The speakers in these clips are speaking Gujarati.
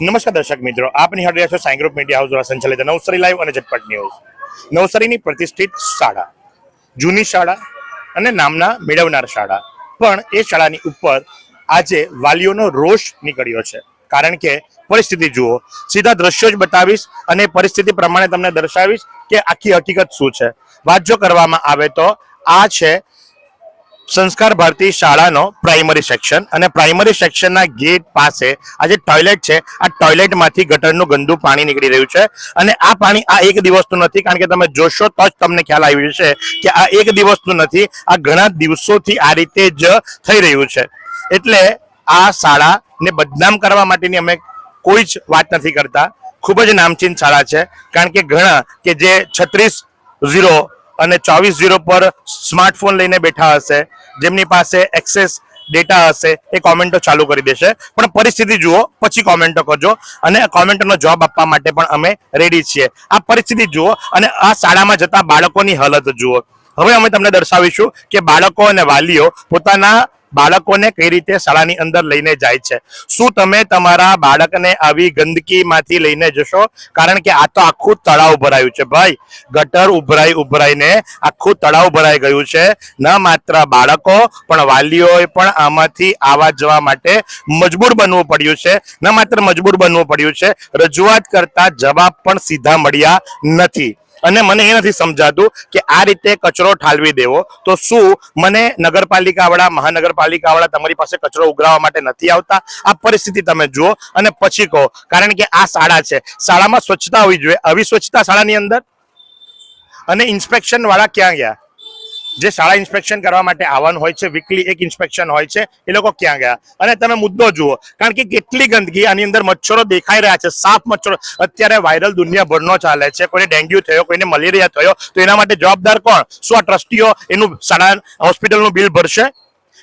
નમસ્કાર દર્શક મિત્રો આપની નિહાળી રહ્યા છો સાઈ ગ્રુપ મીડિયા હાઉસ દ્વારા સંચાલિત નવસારી લાઈવ અને ઝટપટ ન્યૂઝ. નવસારીની પ્રતિષ્ઠિત શાળા, જૂની શાળા અને નામના મેળવનાર શાળા. પણ એ શાળાની ઉપર આજે વાલીઓનો રોષ નીકળ્યો છે. કારણ કે પરિસ્થિતિ જુઓ, સીધા દ્રશ્યો જ બતાવીશ અને પરિસ્થિતિ પ્રમાણે તમને દર્શાવીશ કે આખી હકીકત શું છે. વાત જો કરવામાં આવે તો આ છે સંસ્કાર ભારતી શાળાનો પ્રાઇમરી સેક્શન અને પ્રાઇમરી સેક્શનના ગેટ પાસે આ જે ટોયલેટ છે, આ ટોયલેટમાંથી ગટરનું ગંદુ પાણી નીકળી રહ્યું છે. અને આ પાણી આ એક દિવસનું નથી, કારણ કે તમે જોશો તો જ તમને ખ્યાલ આવી જશે કે આ એક દિવસનું નથી, આ ઘણા દિવસોથી આ રીતે જ થઈ રહ્યું છે. એટલે આ શાળાને બદનામ કરવા માટેની અમે કોઈ જ વાત નથી કરતા. ખૂબ જ નામચીન શાળા છે, કારણ કે ઘણા કે જે છત્રીસ ઝીરો અને ચોવીસ ઝીરો પર સ્માર્ટફોન લઈને બેઠા હશે જેમની પાસે એક્સેસ ડેટા હશે, એ કોમેન્ટો ચાલુ કરી દેશે. પણ પરિસ્થિતિ જુઓ, પછી કોમેન્ટો કરજો. અને કોમેન્ટોનો જવાબ આપવા માટે પણ અમે રેડી છીએ. આ પરિસ્થિતિ જુઓ અને આ શાળામાં જતા બાળકોની હાલત જુઓ. હવે અમે તમને દર્શાવીશું કે બાળકો અને વાલીઓ પોતાના બાળકોને કઈ રીતે શાળાની અંદર લઈને જાય છે? શું તમે તમારા બાળકને આવી ગંદકીમાંથી લઈને જશો? કારણ કે આ તો આખું તળાવ ભરાયું છે ભાઈ. ગટર ઉભરાઈ, ઉભરાઈને આખું તળાવ ભરાઈ ગયું છે. ન માત્ર બાળકો, પણ વાલીઓએ પણ આમાંથી આવવા જવા માટે મજબૂર બનવું પડ્યું છે. ન માત્ર મજબૂર બનવું પડ્યું છે, રજૂઆત કરતા જવાબ પણ સીધા મળ્યા નથી. અને મને એ નથી સમજાતું કે આ રીતે કચરો ઠાલવી દેવો. તો શું મને નગરપાલિકાવાળા, મહાનગરપાલિકાવાળા તમારી પાસે કચરો ઉઘરાવવા માટે નથી આવતા? આ પરિસ્થિતિ તમે જુઓ અને પછી કહો. કારણ કે આ શાળા છે. શાળામાં સ્વચ્છતા હોવી જોઈએ. આવી સ્વચ્છતા શાળાની અંદર? અને ઇન્સ્પેક્શન વાળા ક્યાં ગયા? જે શાળા ઇન્સ્પેક્શન કરવા માટે આવવાનું હોય છે વીકલી એક ઇન્સ્પેક્શન હોય છે, એ લોકો ક્યાં ગયા? અને તમે મુદ્દો જુઓ, કારણ કે કેટલી ગંદકી આની અંદર મચ્છરો દેખાઈ રહ્યા છે સાફ મચ્છરો. અત્યારે વાયરલ દુનિયાભરનો ચાલે છે, કોઈને ડેન્ગ્યુ થયો, કોઈને મલેરિયા થયો, તો એના માટે જવાબદાર કોણ? શું આ ટ્રસ્ટીઓ એનું શાળા હોસ્પિટલનું બિલ ભરશે?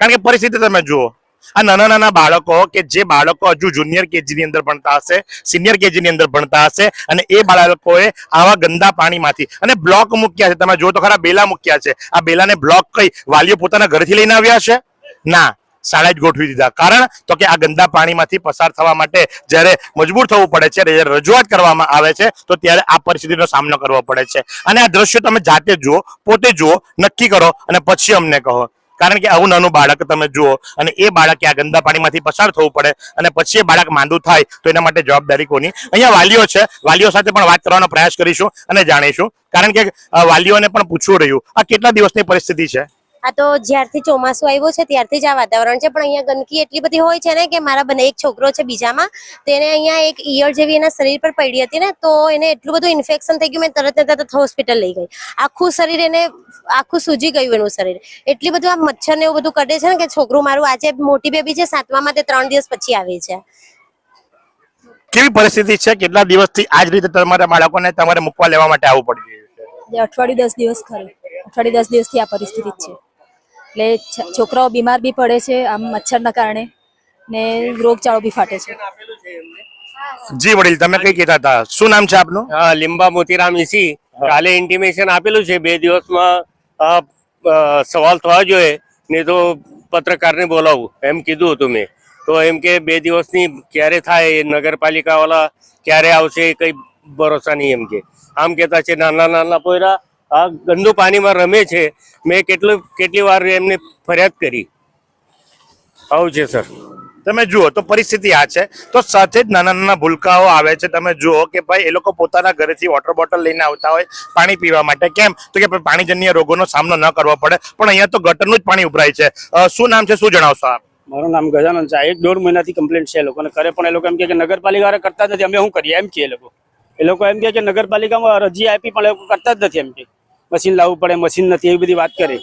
કારણ કે પરિસ્થિતિ તમે જુઓ આ નાના નાના બાળકો કે જે બાળકો હજુ જુનિયર કેજી ની અંદર ભણતા હશે સિનિયર કેજી ની અંદર ભણતા હશે અને એ બાળકોએ આવા ગંદા પાણીમાંથી અને બ્લોક મૂક્યા છે. તમે જો તો ખરા બેલા મૂક્યા છે. આ બેલાને બ્લોક કઈ વાલીઓ પોતાના ઘરેથી લઈને આવ્યા છે? ના. શાળાએ જ ગોઠવી દીધા. કારણ તો કે આ ગંદા પાણીમાંથી પસાર થવા માટે જ્યારે મજબૂર થવું પડે છે રજૂઆત કરવામાં આવે છે, તો ત્યારે આ પરિસ્થિતિનો સામનો કરવો પડે છે. અને આ દ્રશ્યો તમે જાતે જુઓ, પોતે જુઓ, નક્કી કરો અને પછી અમને કહો. કારણ કે આવું નાનું બાળક તમે જુઓ અને એ બાળકે આ ગંદા પાણીમાંથી પસાર થવું પડે અને પછી એ બાળક માંદું થાય, તો એના માટે જવાબદારી કોની અહીંયા વાલીઓ છે, વાલીઓ સાથે પણ વાત કરવાનો પ્રયાસ કરીશું અને જાણીશું. કારણ કે વાલીઓને પણ પૂછવું રહ્યું, આ કેટલા દિવસની પરિસ્થિતિ છે? આ તો જ્યારથી ચોમાસું આવ્યું છે ત્યારથી જ આ વાતાવરણ છે પણ અહીંયા ગંદકી એટલી બધી હોય છે ને કે મારા બંને એક છોકરો છે બીજામાં તેને અહીંયા એક ઈયળ જેવી એના શરીર પર પડી હતી ને તો એને એટલું બધું ઇન્ફેક્શન થઈ ગયું મેં તરત ને તરત હોસ્પિટલ લઈ ગઈ. આખું શરીર એને આખું સૂજી ગયું એનું શરીર. એટલી બધું આ મચ્છર ને એવું બધું કરે છે ને કે છોકરું મારું આજે મોટી બેબી છે સાતમામાં તે ત્રણ દિવસ પછી આવી છે. કેવી પરિસ્થિતિ છે? કેટલા દિવસથી આ જ રીતે તમારા બાળકોને તમારે મૂકવા લેવા માટે આવવું પડી રહ્યું છે? જે અઠવાડિયું દસ દિવસ ખરું. અઠવાડિયું દસ દિવસથી આ પરિસ્થિતિ છે. એટલે છોકરાઓ બીમાર બી પડે છે આમ મચ્છરના કારણે ને રોગચાળો બી ફાટે છે. જી વડીલ તમે કઈ કહેતા હતા? શું નામ છે આપનું? હા લીંબા મોતીરામ ઈસી કાલે ઇન્ટિમેશન આપેલું છે બે દિવસમાં સવાલ થવા જોઈએ નહીં તો પત્રકારને બોલાવું. એમ કીધું હતું મેં. તો એમ કે બે દિવસની ક્યારે થાય એ નગરપાલિકાવાળા ક્યારે આવશે એ કઈ ભરોસા નહીં એમ કે. આમ કહેતા છે નાના નાના પોયરા આ ગંદુ પાણીમાં રમે છે. મેં કેટલું કેટલી વાર એમને ફરિયાદ કરી. આવું છે સર. તમે જુઓ તો પરિસ્થિતિ આ છે. તો સાથે જ નાના નાના ભૂલકાઓ આવે છે. તમે જુઓ કે ભાઈ એ લોકો પોતાના ઘરેથી વોટર બોટલ લઈને આવતા હોય પાણી પીવા માટે. કેમ? તો કે પાણીજન્ય રોગોનો સામનો ન કરવો પડે. પણ અહીંયા તો ગટરનું જ પાણી ઉભરાય છે. શું નામ છે? શું જણાવશો આપ? મારું નામ ગજાનંદ છે. આ એક દોઢ મહિનાથી કમ્પ્લેન્ટ છે એ લોકોને કરે પણ એ લોકો એમ કહે કે નગરપાલિકા કરતા જ નથી. અમે શું કરીએ? એમ કે એ લોકો. એ લોકો એમ કહે કે નગરપાલિકામાં અરજી આપી પણ એ લોકો કરતા જ નથી એમ કે મશીન લાવવું પડે મશીન નથી એવી બધી વાત કરે.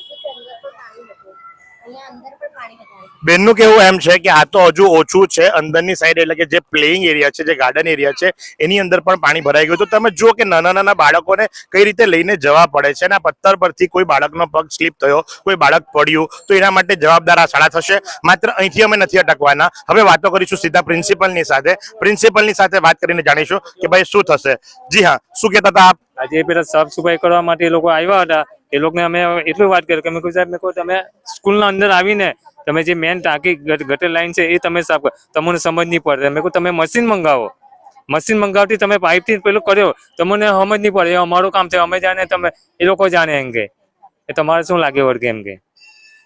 બેનનું કેવું એમ છે કે આ તો હજુ ઓછું છે. અંદરની સાઈડ એટલે કે જે પ્લેઇંગ એરિયા છે, જે ગાર્ડન એરિયા છે, એની અંદર પણ પાણી ભરાઈ ગયું. તો તમે જો કે નાના નાના બાળકોને કઈ રીતે લઈને જવા પડે છે અને આ પથ્થર પરથી કોઈ બાળકનો પગ સ્લીપ થયો, કોઈ બાળક પડ્યું, તો એના માટે જવાબદાર આ શાળા થશે. માત્ર અહીંથી અમે નથી અટકવાના. હવે વાતો કરીશું સીધા પ્રિન્સિપલની સાથે. પ્રિન્સિપલની સાથે વાત કરીને જાણીશું કે ભાઈ શું થશે. જી હા, શું કહેતા હતા આપ? આજે પેલા સાફ સફાઈ કરવા માટે એ લોકો આવ્યા હતા. એ લોકોને અમે એટલું વાત કરી કે મેં કહ્યું સાહેબ મેં કહ્યું, તમે સ્કૂલના અંદર આવીને તમે જે મેન ટાંકી, ગટ- ગટર લાઈન છે એ તમે સાફ તમને સમજ નહીં પડે. મેં કહું તમે મશીન મંગાવો. મશીન મંગાવતી તમે પાઇપથી પેલું કર્યો. તમને સમજ નહીં પડે. અમારું કામ છે. અમે જાણે તમે, એ લોકો જાણે એમ કે. એ તમારે શું લાગે વળગે એમ કે?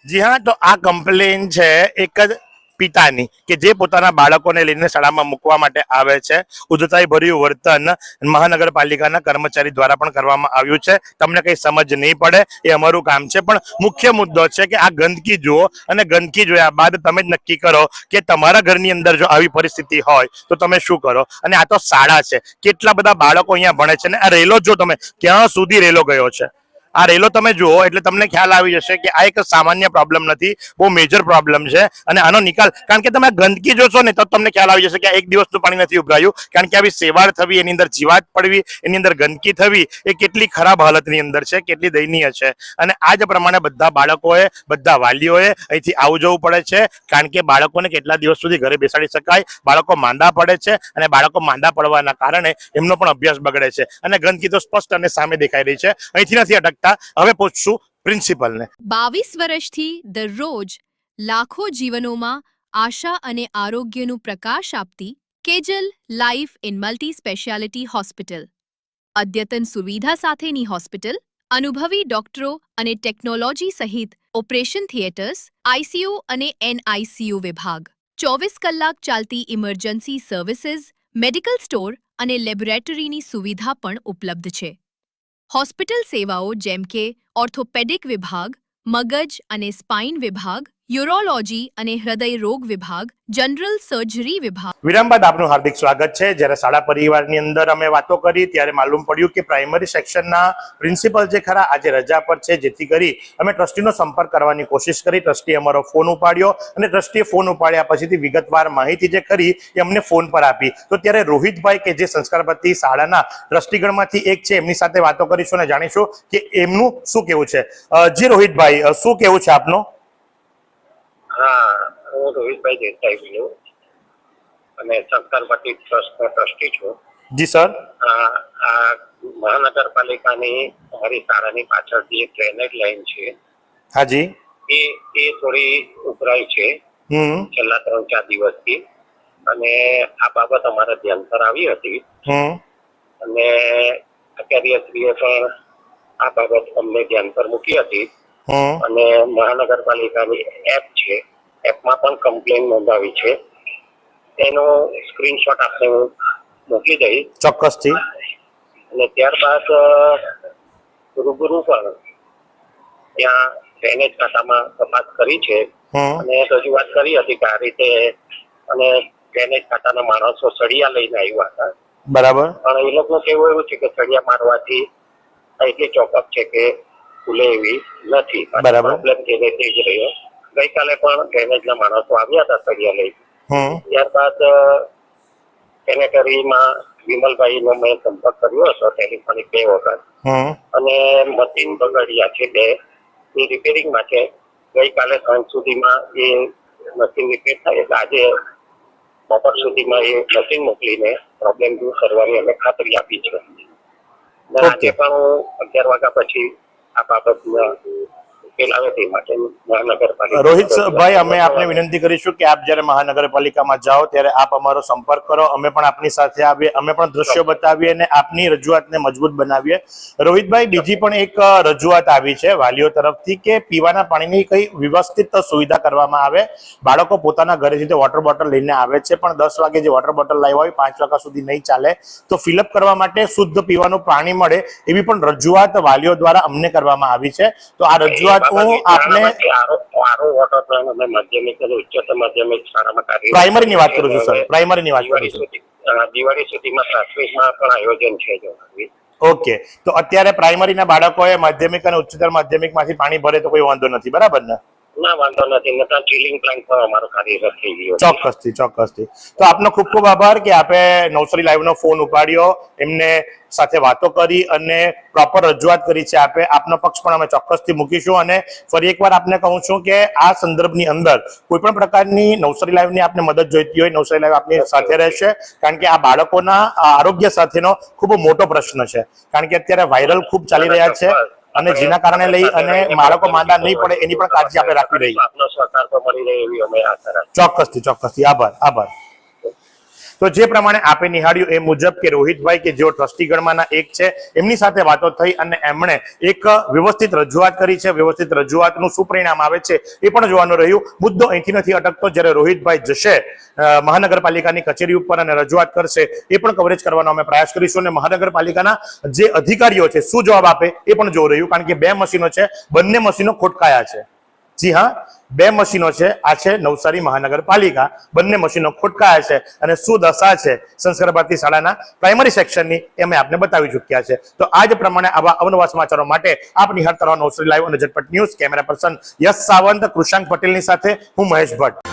જી હા, તો આ કમ્પ્લેન છે, એક જ પિતાની કે જે પોતાના બાળકોને લઈને શાળામાં મૂકવા માટે આવે છે. ઉદ્ધતાઈ ભર્યું વર્તન મહાનગરપાલિકાના કર્મચારી દ્વારા પણ કરવામાં આવ્યું છે. તમને કઈ સમજ નહીં પડે, એ અમારું કામ છે. પણ મુખ્ય મુદ્દો છે કે આ ગંદકી જુઓ અને ગંદકી જોયા બાદ તમે જ નક્કી કરો કે તમારા ઘરની અંદર જો આવી પરિસ્થિતિ હોય તો તમે શું કરો? અને આ તો શાળા છે. કેટલા બધા બાળકો અહીંયા ભણે છે ને આ રેલો જો તમે ક્યાં સુધી રેલો ગયો છે? આ રેલો તમે જુઓ, એટલે તમને ખ્યાલ આવી જશે કે આ એક સામાન્ય પ્રોબ્લેમ નથી, બહુ મેજર પ્રોબ્લેમ છે. અને આનો નિકાલ, કારણ કે તમે ગંદકી જોશો ને, તો તમને ખ્યાલ આવી જશે કે એક દિવસનું પાણી નથી ઉભરાયું. કારણ કે આવી સેવાળ થવી, એની અંદર જીવાત પડવી, એની અંદર ગંદકી થવી, એ કેટલી ખરાબ હાલતની અંદર છે, કેટલી દયનીય છે. અને આ જ પ્રમાણે બધા બાળકોએ, બધા વાલીઓએ અહીંથી આવું જવું પડે છે, કારણ કે બાળકોને કેટલા દિવસ સુધી ઘરે બેસાડી શકાય, બાળકો માંદા પડે છે, અને બાળકો માંદા પડવાના કારણે એમનો પણ અભ્યાસ બગડે છે. અને ગંદકી તો સ્પષ્ટ અને સામે દેખાઈ રહી છે. અહીંથી નથી અટકતા હવે પૂછશું પ્રિન્સિપલને. બાવીસ વર્ષથી દરરોજ લાખો જીવનોમાં આશા અને આરોગ્યનું પ્રકાશ આપતી Kejal life in multi speciality hospital. અદ્યતન સુવિધા સાથેની હોસ્પિટલ, અનુભવી ડોક્ટરો અને ટેકનોલોજી સહિત ઓપરેશન થિયેટર્સ આઈસીયુ અને એનઆઈસીયુ વિભાગ. ચોવીસ કલાક ચાલતી ઇમરજન્સી સર્વિસીસ, મેડિકલ સ્ટોર અને લેબોરેટરીની સુવિધા પણ ઉપલબ્ધ છે. હોસ્પિટલ સેવાઓ જેમ કે ઓર્થોપેડિક વિભાગ મગજ અને સ્પાઇન વિભાગ યુરોલોજી અને હૃદય રોગ વિભાગ, જનરલ સર્જરી વિભાગ. વિરામ બાદ આપનું હાર્દિક સ્વાગત છે. જ્યારે શાળા પરિવારની અંદર અમે વાતો કરી, ત્યારે માલુમ પડ્યું કે પ્રાઇમરી સેક્શનના પ્રિન્સિપલ જે ખરા, આજે રજા પર છે. જેથી કરી અમે ટ્રસ્ટીનો સંપર્ક કરવાની કોશિશ કરી. ટ્રસ્ટી અમારો ફોન ઉપાડ્યો અને ટ્રસ્ટીએ ફોન ઉપાડ્યા પછીથી વિગતવાર માહિતી જે કરી, એ અમને ફોન પર આપી. તો ત્યારે રોહિતભાઈ કે જે સંસ્કારપતિ શાળાના ટ્રસ્ટીગણમાંથી એક છે, એમની સાથે વાતો કરીશું અને જાણીશું કે એમનું શું કેવું છે. જી રોહિતભાઈ શું કેવું છે આપનું? હા હું રોહિતભાઈ દેસાઈ બોલું અને સંસ્કારપતિ ટ્રસ્ટનો ટ્રસ્ટી છું. જી સર. આ મહાનગરપાલિકાની અમારી શાળાની પાછળથી એક ડ્રેનેજ લાઈન છે. હાજી એ એ થોડી ઉભરાઈ છે છેલ્લા ત્રણ ચાર દિવસથી. અને આ બાબત અમારા ધ્યાન પર આવી હતી. અને અત્યારે આચાર્યશ્રીએ પણ આ બાબત અમને ધ્યાન પર મૂકી હતી. અને મહાનગરપાલિકાની એપ છે એપમાં પણ કમ્પ્લેન નોંધાવી છે. એનો સ્ક્રીનશોટ આપણે હું મોકલી દઈશ. ચોક્કસથી. અને ત્યારબાદ રૂબરૂ પણ ત્યાં ડ્રેનેજ ખાતામાં તપાસ કરી છે. અને રજૂઆત કરી હતી કે આ રીતે અને ડ્રેનેજ ખાતાના માણસો સળિયા લઈને આવ્યા હતા. બરાબર. પણ એ લોકોનું કેવું એવું છે કે સળિયા મારવાથી એટલી ચોકઅપ છે કે ખુલે એવી નથી બરાબર. પ્રોબ્લેમ જે થઈ જ રહ્યો. ગઈકાલે પણ ડ્રેનેજના માણસો આવ્યા હતા સળિયા લઈ. ત્યારબાદ સેનેટરીમાં વિમલભાઈનો મેં સંપર્ક કર્યો હતો ટેલિફોનિક બે વખત. અને મશીન બગડ્યા છે બે. એ રિપેરિંગમાં છે. ગઈકાલે સાંજ સુધીમાં એ મશીન રિપેર થાય એટલે આજે બપોર સુધીમાં એ મશીન મોકલીને પ્રોબ્લેમ દૂર કરવાની અમે ખાતરી આપી છે. આજે પણ હું અગિયાર વાગ્યા પછી આ બાબતના ઉકેલ આવે અમે આપને વિનંતી કરીશું કે આપ જ્યારે મહાનગરપાલિકામાં જાઓ, ત્યારે આપ અમારો સંપર્ક કરો. અમે પણ આપની સાથે આવીએ, અમે પણ દ્રશ્યો બતાવીએ અને આપની રજૂઆતને મજબૂત બનાવીએ. રોહિતભાઈ, બીજી પણ એક રજૂઆત આવી છે વાલીઓ તરફથી કે પીવાના પાણીની કઈ વ્યવસ્થિત સુવિધા કરવામાં આવે. બાળકો પોતાના ઘરેથી તે વોટર બોટલ લઈને આવે છે, પણ દસ વાગે જે વોટર બોટલ લાવ્યા હોય, પાંચ વાગ્યા સુધી નહીં ચાલે. તો ફિલઅપ કરવા માટે શુદ્ધ પીવાનું પાણી મળે એવી પણ રજૂઆત વાલીઓ દ્વારા અમને કરવામાં આવી છે. તો આ રજૂઆત હું આપણે માધ્યમિક માધ્યમિક પ્રાઇમરી પ્રાઇમરીની વાત કરું છું સર પ્રાઇમરીની વાત કરું છું. દિવાળી સુધીમાં પ્રાથમિકમાં પણ આયોજન છે જો. ઓકે તો અત્યારે પ્રાઇમરીના બાળકોએ માધ્યમિક અને ઉચ્ચતર માધ્યમિકમાંથી પાણી ભરે તો કોઈ વાંધો નથી. બરાબર ને? ના, વાંધો નથી. નતા ચિલિંગ પ્લાન્ટ પણ અમારો કાર્યરત થઈ ગયો. ચોક્કસથી ચોક્કસથી. તો આપનો ખૂબ ખૂબ આભાર કે આપે નવસારી લાઈવનો ફોન ઉપાડ્યો, એમને સાથે વાતો કરી અને પ્રોપર રજૂઆત કરી છે આપે. આપનો પક્ષ પણ અમે ચોક્કસથી મૂકીશું અને ફરી એકવાર આપને કહું છું કે આ સંદર્ભની અંદર કોઈ પણ પ્રકારની નવસારી લાઈવની આપને મદદ જોઈતી હોય, નવસારી લાઈવ આપની સાથે રહેશે. કારણ કે આ બાળકોના આરોગ્ય સાથેનો ખૂબ મોટો પ્રશ્ન છે. કારણ કે અત્યારે વાયરલ ખૂબ ચાલી રહ્યા છે. અને જેના કારણે લઈ અને બાળકો માંદા નહીં પડે એની પણ કાળજી આપણે રાખવી રહી આપનો સહકાર તો મળી રહે એવી અમે આશા રાખીએ. ચોક્કસથી ચોક્કસથી. આભાર આભાર. તો જે પ્રમાણે આપે નિહાળ્યું એ મુજબ કે રોહિતભાઈ કે જેઓ ટ્રસ્ટી ગણમાંના એક છે, એમની સાથે વાતો થઈ અને એમણે એક વ્યવસ્થિત રજૂઆત કરી છે. વ્યવસ્થિત રજૂઆતનું શું પરિણામ આવે છે એ પણ જોવાનું રહ્યું. મુદ્દો અહીંથી નથી અટકતો. જ્યારે રોહિતભાઈ જશે મહાનગરપાલિકાની કચેરી ઉપર અને રજૂઆત કરશે, એ પણ કવરેજ કરવાનો અમે પ્રયાસ કરીશું અને મહાનગરપાલિકાના જે અધિકારીઓ છે, શું જવાબ આપે એ પણ જોવું રહ્યું. કારણ કે બે મશીનો છે, બંને મશીનો ખોટકાયા છે. જી હા, બે મશીનો છે. આ છે નવસારી મહાનગરપાલિકા. બંને મશીનો ખોટકાયા છે અને શું દશા છે સંસ્કાર ભારતી શાળાના પ્રાઇમરી સેક્શનની એ અમે આપને બતાવી ચૂક્યા છે. તો આ જ પ્રમાણે આવા અવનવા સમાચારો માટે આપ નિહાળતા રહો નવસારી લાઈવ અને ઝટપટ news camera person Yash Sawant, Krushank પટેલની સાથે હું મહેશ ભટ્ટ.